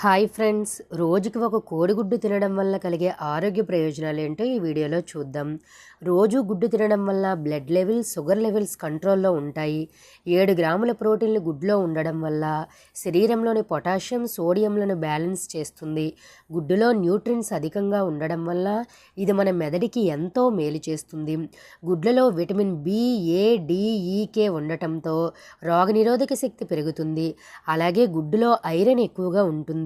Hi friends. రోజుకి ఒక కోడిగుడ్డు తినడం వల్ల కలిగే ఆరోగ్య ప్రయోజనాలు ఏంటో ఈ వీడియోలో చూద్దాం. రోజు గుడ్డు తినడం వల్ల బ్లడ్ లెవెల్స్ షుగర్ లెవెల్స్ కంట్రోల్లో ఉంటాయి. ఏడు గ్రాముల ప్రోటీన్లు గుడ్లో ఉండడం వల్ల శరీరంలోని పొటాషియం సోడియంలను బ్యాలెన్స్ చేస్తుంది. గుడ్డులో న్యూట్రిన్స్ అధికంగా ఉండడం వల్ల ఇది మన మెదడికి ఎంతో మేలు చేస్తుంది. గుడ్లలో vitamin B A D E K ఉండటంతో రోగనిరోధక శక్తి పెరుగుతుంది. అలాగే గుడ్డులో ఐరన్ ఎక్కువగా ఉంటుంది.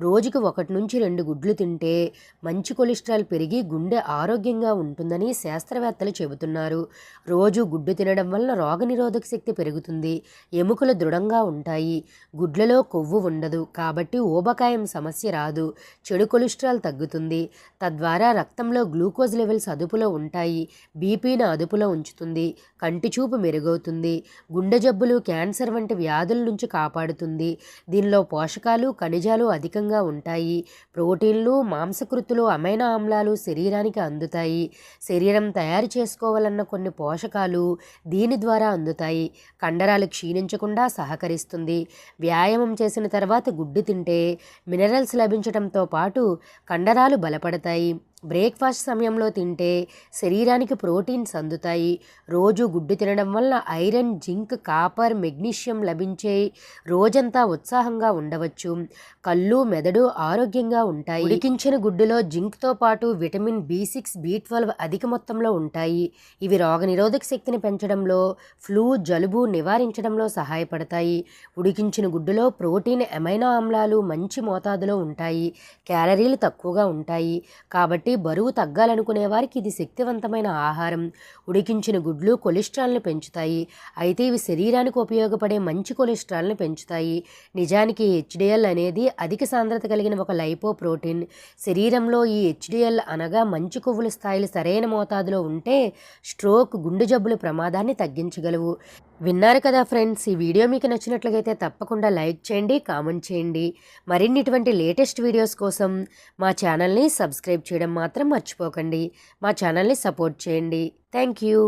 రోజుకు ఒకటి నుంచి రెండు గుడ్లు తింటే మంచి కొలెస్ట్రాల్ పెరిగి గుండె ఆరోగ్యంగా ఉంటుందని శాస్త్రవేత్తలు చెబుతున్నారు. రోజు గుడ్డు తినడం వలన రోగనిరోధక శక్తి పెరుగుతుంది. ఎముకలు దృఢంగా ఉంటాయి. గుడ్లలో కొవ్వు ఉండదు. కాబట్టి ఊబకాయం సమస్య రాదు. చెడు కొలెస్ట్రాల్ తగ్గుతుంది. తద్వారా రక్తంలో గ్లూకోజ్ లెవెల్స్ అదుపులో ఉంటాయి. బీపీని అదుపులో ఉంచుతుంది. కంటి చూపు మెరుగవుతుంది. గుండె జబ్బులు క్యాన్సర్ వంటి వ్యాధుల నుంచి కాపాడుతుంది. దీనిలో పోషకాలు ఖనిజాలు అధికంగా ఉంటాయి. ప్రోటీన్లు మాంసకృతులు అమైనో ఆమ్లాలు శరీరానికి అందుతాయి. శరీరం తయారు చేసుకోవాలన్న కొన్ని పోషకాలు దీని ద్వారా అందుతాయి. కండరాలు క్షీణించకుండా సహకరిస్తుంది. వ్యాయామం చేసిన తర్వాత గుడ్డు తింటే మినరల్స్ లభించడంతో పాటు కండరాలు బలపడతాయి. బ్రేక్ఫాస్ట్ సమయంలో తింటే శరీరానికి ప్రోటీన్స్ అందుతాయి. రోజు గుడ్డు తినడం వల్ల ఐరన్ జింక్ కాపర్ మెగ్నీషియం లభించే రోజంతా ఉత్సాహంగా ఉండవచ్చు. కళ్ళు మెదడు ఆరోగ్యంగా ఉంటాయి. ఉడికించిన గుడ్డులో జింక్తో పాటు vitamin B six B twelve అధిక మొత్తంలో ఉంటాయి. ఇవి రోగనిరోధక శక్తిని పెంచడంలో ఫ్లూ జలుబు నివారించడంలో సహాయపడతాయి. ఉడికించిన గుడ్డులో ప్రోటీన్ ఎమైనో ఆమ్లాలు మంచి మోతాదులో ఉంటాయి. క్యాలరీలు తక్కువగా ఉంటాయి. కాబట్టి బరువు తగ్గాలనుకునే వారికి ఇది శక్తివంతమైన ఆహారం. ఉడికించిన గుడ్లు కొలెస్ట్రాల్ని పెంచుతాయి. అయితే ఇవి శరీరానికి ఉపయోగపడే మంచి కొలెస్ట్రాల్ని పెంచుతాయి. నిజానికి హెచ్డిఎల్ అనేది అధిక సాంద్రత కలిగిన ఒక లైపో ప్రోటీన్ శరీరంలో ఈ హెచ్డిఎల్ అనగా మంచి కొవ్వుల స్థాయిలు సరైన మోతాదులో ఉంటే స్ట్రోక్ గుండె జబ్బుల ప్రమాదాన్ని తగ్గించగలవు. విన్నారు కదా ఫ్రెండ్స్ ఈ వీడియో మీకు నచ్చినట్లయితే తప్పకుండా లైక్ చేయండి కామెంట్ చేయండి. మరిన్ని ఇటువంటి లేటెస్ట్ వీడియోస్ కోసం మా ఛానల్ని సబ్స్క్రైబ్ చేయడం మాత్రం మర్చిపోకండి. మా ఛానల్ని సపోర్ట్ చేయండి. Thank you.